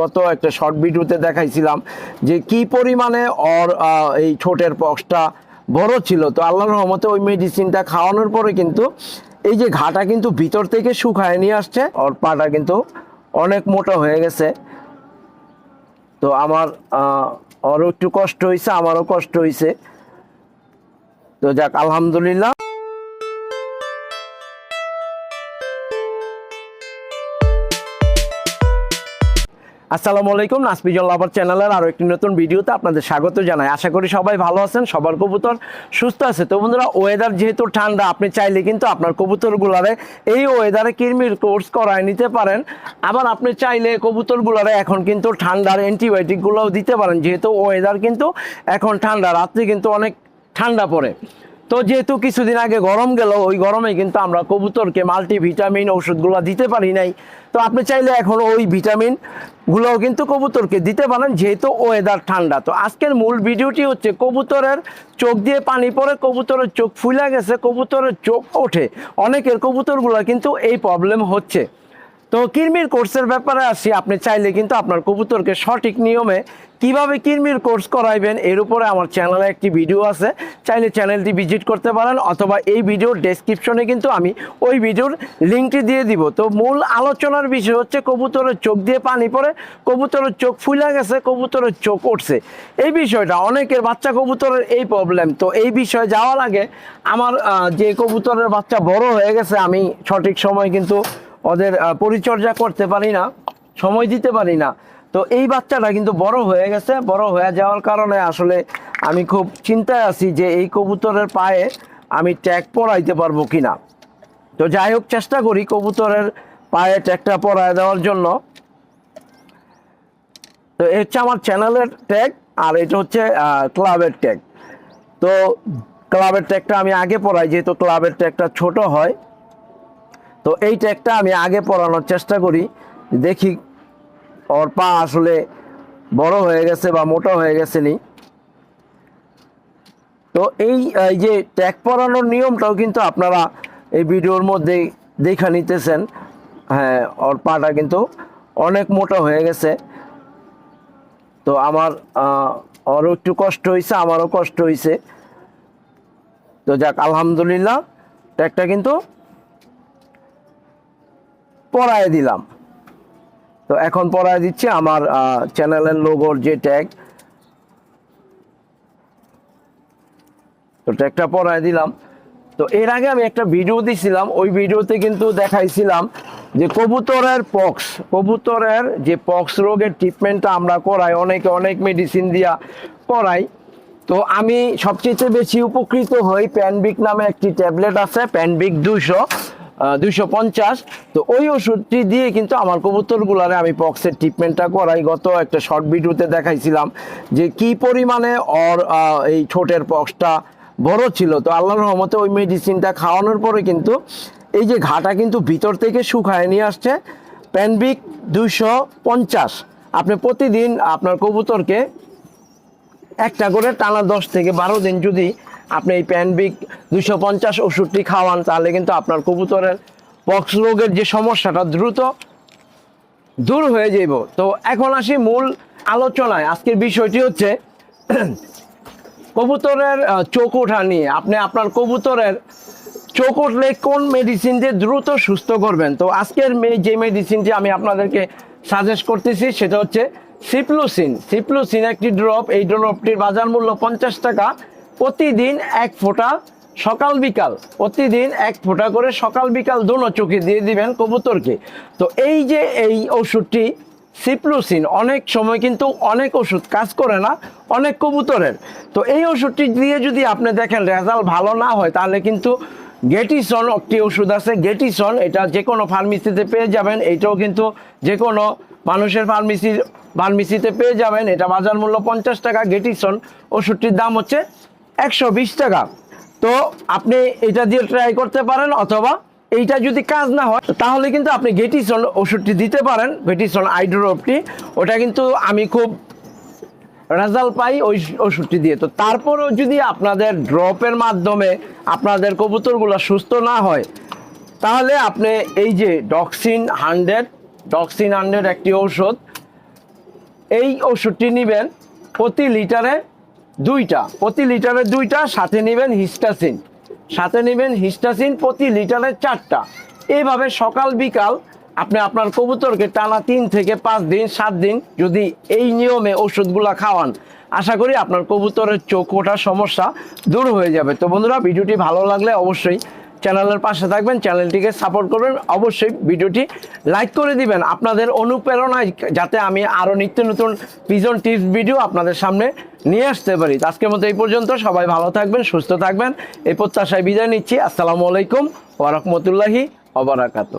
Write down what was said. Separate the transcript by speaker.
Speaker 1: গত একটা শর্ট ভিডিওতে দেখাইছিলাম যে কি পরিমাণে ওর এই ছোটের পক্সটা বড় ছিল। তো আল্লাহর রহমতে ওই মেডিসিনটা খাওয়ানোর পরে কিন্তু এই যে ঘাটা কিন্তু ভিতর থেকে শুকায় নিয়ে আসছে, ওর পাটা কিন্তু অনেক মোটা হয়ে গেছে। তো আমার ওরও একটু কষ্ট হয়েছে আমারও কষ্ট হয়েছে তো যাক, আলহামদুলিল্লাহ। আসসালামু আলাইকুম নাসপিজল লাভার চ্যানেলের আরও একটি নতুন ভিডিওতে আপনাদের স্বাগত জানাই। আশা করি সবাই ভালো আছেন, সবার কবুতর সুস্থ আছে। তো বন্ধুরা ওয়েদার যেহেতু ঠান্ডা, আপনি চাইলে কিন্তু আপনার কবুতরগুলারে এই ওয়েদারে কিরমির কোর্স করায় নিতে পারেন। আবার আপনি চাইলে কবুতরগুলারে এখন কিন্তু ঠান্ডার অ্যান্টিবায়োটিকগুলোও দিতে পারেন, যেহেতু ওয়েদার কিন্তু এখন ঠান্ডা, রাত্রে কিন্তু অনেক ঠান্ডা পড়ে। তো যেহেতু কিছুদিন আগে গরম গেল, ওই গরমে কিন্তু আমরা কবুতরকে মাল্টিভিটামিন ওষুধগুলো দিতে পারি নাই। তো আপনি চাইলে এখন ওই ভিটামিন গুলোও কিন্তু কবুতরকে দিতে পারেন, যেহেতু ওয়েদার ঠান্ডা। তো আজকের মূল ভিডিওটি হচ্ছে কবুতরের চোখ দিয়ে পানি পড়ে, কবুতরের চোখ ফুলে গেছে, কবুতরের চোখ ওঠে। অনেকের কবুতরগুলো কিন্তু এই প্রবলেম হচ্ছে। তো কিরমির কোর্সের ব্যাপারে আসি, আপনি চাইলে কিন্তু আপনার কবুতরকে সঠিক নিয়মে কীভাবে কিরমির কোর্স করাইবেন, এর উপরে আমার চ্যানেলে একটি ভিডিও আছে, চাইলে চ্যানেলটি ভিজিট করতে পারেন, অথবা এই ভিডিওর ডেসক্রিপশনে কিন্তু আমি ওই ভিডিওর লিঙ্কটি দিয়ে দিব। তো মূল আলোচনার বিষয় হচ্ছে কবুতরের চোখ দিয়ে পানি পড়ে, কবুতরের চোখ ফুলে গেছে, কবুতরের চোখ উঠছে। এই বিষয়টা, অনেকের বাচ্চা কবুতরের এই প্রবলেম তো এই বিষয়ে যাওয়ার আগে আমার যে কবুতরের বাচ্চা বড় হয়ে গেছে, আমি সঠিক সময় কিন্তু ওদের পরিচর্যা করতে পারি না, সময় দিতে পারি না। তো এই বাচ্চাটা কিন্তু বড় হয়ে গেছে, বড় হয়ে যাওয়ার কারণে আসলে আমি খুব চিন্তায় আছি যে এই কবুতরের পায়ে আমি ট্যাগ পরাইতে পারব কিনা। তো যাই হোক, চেষ্টা করি কবুতরের পায়ে ট্যাগটা পরায় দেওয়ার জন্য। তো এ হচ্ছে আমার চ্যানেলের ট্যাগ, আর এটা হচ্ছে ক্লাবের ট্যাগ। তো ক্লাবের ট্যাগটা আমি আগে পড়াই যেহেতু ক্লাবের ট্যাগটা ছোট হয়। তো এই ট্যাগটা আমি আগে পড়ানোর চেষ্টা করি, দেখি ওর পা আসলে বড় হয়ে গেছে বা মোটা হয়ে গেছে নি। তো এই যে ট্যাগ পরানোর নিয়মটাও কিন্তু আপনারা এই ভিডিওর মধ্যে দেখা নিতেছেন। হ্যাঁ ওর পাটা কিন্তু অনেক মোটা হয়ে গেছে। তো আমার ওরও একটু কষ্ট হয়েছে আমারও কষ্ট হয়েছে তো যাক, আলহামদুলিল্লাহ, ট্যাগটা কিন্তু পড়ায় দিলাম। তো এখন পড়ায় দিচ্ছি আমার চ্যানেলের লোগোর যে ট্যাগ তো ট্যাগটা পড়ায় দিলাম। তো এর আগে আমি একটা ভিডিও দিছিলাম, ওই ভিডিওতে কিন্তু দেখাইছিলাম যে কবুতরের পক্স কবুতরের যে পক্স রোগের ট্রিটমেন্টটা আমরা করাই, অনেকে অনেক মেডিসিন দিয়া করাই। তো আমি সবচেয়ে বেশি উপকৃত হই প্যানবিক নামে একটি ট্যাবলেট আছে প্যানবিক দুশো দুইশো পঞ্চাশ। তো ওই ওষুধটি দিয়ে কিন্তু আমার কবুতরগুলারে আমি পক্সের ট্রিটমেন্টটা করাই। গত একটা শর্ট ভিডিওতে দেখাইছিলাম যে কি পরিমাণে ওর এই ছোটের পক্সটা বড় ছিল। তো আল্লাহর রহমতে ওই মেডিসিনটা খাওয়ানোর পরে কিন্তু এই যে ঘাটা কিন্তু ভিতর থেকে শুকায় নিয়ে আসছে। প্যানবিক দুইশো পঞ্চাশ। আপনি প্রতিদিন আপনার কবুতরকে একটা করে টানা দশ থেকে বারো দিন যদি আপনি এই প্যানবিক দুশো পঞ্চাশ ওষুধটি খাওয়ান, তাহলে কিন্তু আপনার কবুতরের পক্স রোগের যে সমস্যাটা দ্রুত দূর হয়ে যাইব। তো এখন আসি মূল আলোচনায়। আজকের বিষয়টি হচ্ছে কবুতরের চোখ ওঠা নিয়ে। আপনি আপনার কবুতরের চোখ উঠলে কোন মেডিসিন দিয়ে দ্রুত সুস্থ করবেন? তো আজকের যে মেডিসিনটি আমি আপনাদেরকে সাজেস্ট করতেছি, সেটা হচ্ছে সিপ্লোসিন সিপ্লোসিন একটি ড্রপ এই ড্রপটির বাজার মূল্য পঞ্চাশ টাকা। প্রতিদিন এক ফোঁটা সকাল বিকাল, প্রতিদিন এক ফোঁটা করে সকাল বিকাল দোনো চোখে দিয়ে দিবেন কবুতরকে। তো এই যে এই ওষুধটি সিপ্লোসিন, অনেক সময় কিন্তু অনেক ওষুধ কাজ করে না, অনেক কবুতরের। তো এই ওষুধটি দিয়ে যদি আপনি দেখেন রেজাল্ট ভালো না হয়, তাহলে কিন্তু গেটিসন একটি ওষুধ আছে, গেটিসন, এটা যে কোনো ফার্মেসিতে পেয়ে যাবেন, এটাও কিন্তু যে কোনো মানুষের ফার্মেসির ফার্মেসিতে পেয়ে যাবেন, এটা বাজার মূল্য পঞ্চাশ টাকা, গেটিসন ওষুধটির দাম হচ্ছে একশো বিশ টাকা। তো আপনি এটা দিয়ে ট্রাই করতে পারেন অথবা এইটা যদি কাজ না হয় তাহলে কিন্তু আপনি গেটিসন ওষুধটি দিতে পারেন গেটিসন আইড্রোপটি ওটা কিন্তু আমি খুব রেজাল্ট পাই ওই ওষুধটি দিয়ে। তো তারপরেও যদি আপনাদের ড্রপের মাধ্যমে আপনাদের কবুতরগুলো সুস্থ না হয়, তাহলে আপনি এই যে ডক্সিন হান্ড্রেড ডক্সিন হান্ড্রেড একটি ঔষধ, এই ওষুধটি নেবেন প্রতি লিটারে দুইটা, প্রতি লিটারে দুইটা, সাথে নেবেন হিস্টাসিন। সাথে নেবেন হিস্টাসিন, প্রতি লিটারে চারটা। এইভাবে সকাল, বিকাল আপনি আপনার কবুতরকে টানা তিন থেকে পাঁচ দিন, সাত দিন যদি এই নিয়মে ওষুধগুলা খাওয়ান, আশা করি আপনার কবুতরের চোখ ওঠার সমস্যা দূর হয়ে যাবে। তো বন্ধুরা, ভিডিওটি ভালো লাগলে অবশ্যই চ্যানেলের পাশে থাকবেন, চ্যানেলটিকে সাপোর্ট করবেন। অবশ্যই ভিডিওটি লাইক করে দিবেন। আপনাদের অনুপ্রেরণায় যাতে আমি আরও নিত্য নতুন পিজন টিপস ভিডিও আপনাদের সামনে নিয়ে আসতে পারি। আজকের মতো এই পর্যন্ত। সবাই ভালো থাকবেন, সুস্থ থাকবেন। এই প্রত্যাশায় বিদায় নিচ্ছি। আসসালামু আলাইকুম ওরহমতুল্লাহি অবরাকাতু